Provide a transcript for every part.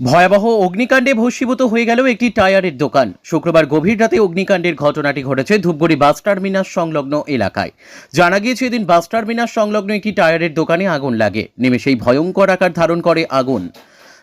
ভয়াবহ অগ্নিকাণ্ডে ভস্মীভূত হয়ে গেল একটি টায়ারের দোকান। শুক্রবার গভীর রাতে অগ্নিকাণ্ডের ঘটনাটি ঘটেছে ধূপগুড়ি বাস টার্মিনাস সংলগ্ন এলাকায়। জানা গিয়েছে এদিন বাস টার্মিনাস সংলগ্ন একটি টায়ারের দোকানে আগুন লাগে। নেমে সেই ভয়ঙ্কর আকার ধারণ করে আগুন।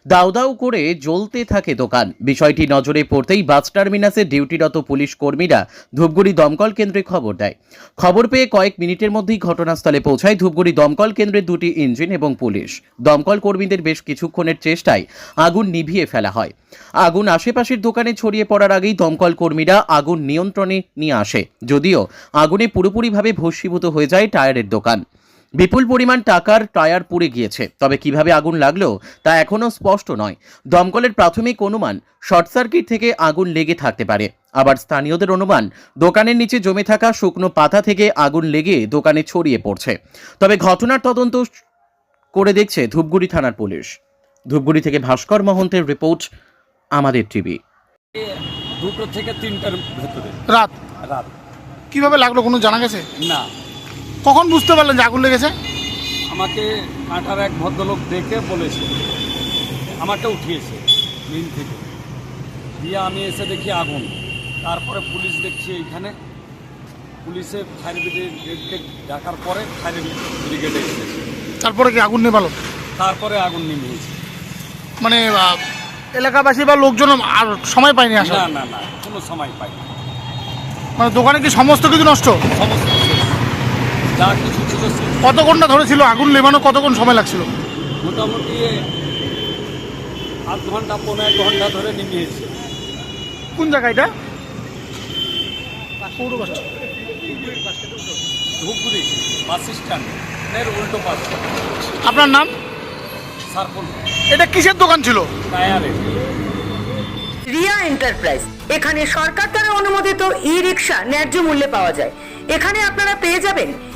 দাউ দাউ করে জ্বলতে থাকে দোকান। বিষয়টি নজরে পড়তেই বাস টার্মিনাসে ডিউটিরত পুলিশ কর্মীরা ধূপগুড়ি দমকল কেন্দ্রে খবর দেয়। খবর পেয়ে কয়েক মিনিটের মধ্যেই ঘটনাস্থলে পৌঁছায় ধূপগুড়ি দমকল কেন্দ্রের দুটি ইঞ্জিন এবং পুলিশ। দমকল কর্মীদের বেশ কিছুক্ষণের চেষ্টায় আগুন নিভিয়ে ফেলা হয়। আগুন আশেপাশের দোকানে ছড়িয়ে পড়ার আগেই দমকল কর্মীরা আগুন নিয়ন্ত্রণে নিয়ে আসে। যদিও আগুনে পুরোপুরিভাবে ভস্মীভূত হয়ে যায় টায়ারের দোকান। বিপুল পরিমাণ টাকার টায়ার পুড়ে গিয়েছে। তবে কীভাবে আগুন লাগল তা এখনও স্পষ্ট নয়। দমকলের প্রাথমিক অনুমান শর্ট সার্কিট থেকে আগুন লেগে থাকতে পারে। আবার স্থানীয়দের অনুমান দোকানের নিচে জমে থাকা শুকনো পাতা থেকে আগুন লেগে দোকানে ছড়িয়ে পড়ছে। তবে ঘটনার তদন্ত করে দেখছে ধূপগুড়ি থানার পুলিশ। ধূপগুড়ি থেকে ভাস্কর মহন্তের রিপোর্ট আমাদের টিভি। দুটো থেকে তিনটার ভেতরে। রাত। রাত। কীভাবে লাগল কোনো জানা গেছে? না। কখন বুঝতে পারলেন যে আগুন লেগেছে? আমাকে কাঁটার এক ভদ্রলোক দেখে বলেছে আমাকে উঠিয়েছে মিল থেকে। দিয়ে আমি এসে দেখি আগুন। তারপরে পুলিশ দেখছি এইখানে। পুলিশে ফায়ার ব্রিগেডকে ডাকার পরে ফায়ার ব্রিগেডে এসেছে। তারপরে কি আগুন নেভালো? তারপরে আগুন নিভিয়েছে মানে এলাকাবাসী বা লোকজন আর সময় পায়নি আসা না না না কোনো সময় পাই না মানে দোকানে কি সমস্ত কিছু নষ্ট? সমস্ত। যা কিছু ছিল কত ঘণ্টা ধরেছিল আগুন নেভানো কতক্ষণ সময় লাগছিল? মোটামুটি আধ ঘণ্টা পনেরো এক ঘণ্টা ধরে নিভিয়েছে। কোন জায়গা এটা? ধূপগুড়ি বাস স্ট্যান্ডের উল্টো পাশ। আপনার নাম? সার্কুল এটা কিসের দোকান ছিল? টায়ারে। রিয়া এন্টারপ্রাইজ। এখানে সরকার দ্বারা অনুমোদিত ই রিক্সা ন্যায্য মূল্যে পাওয়া যায়। এখানে আপনারা পেয়ে যাবেন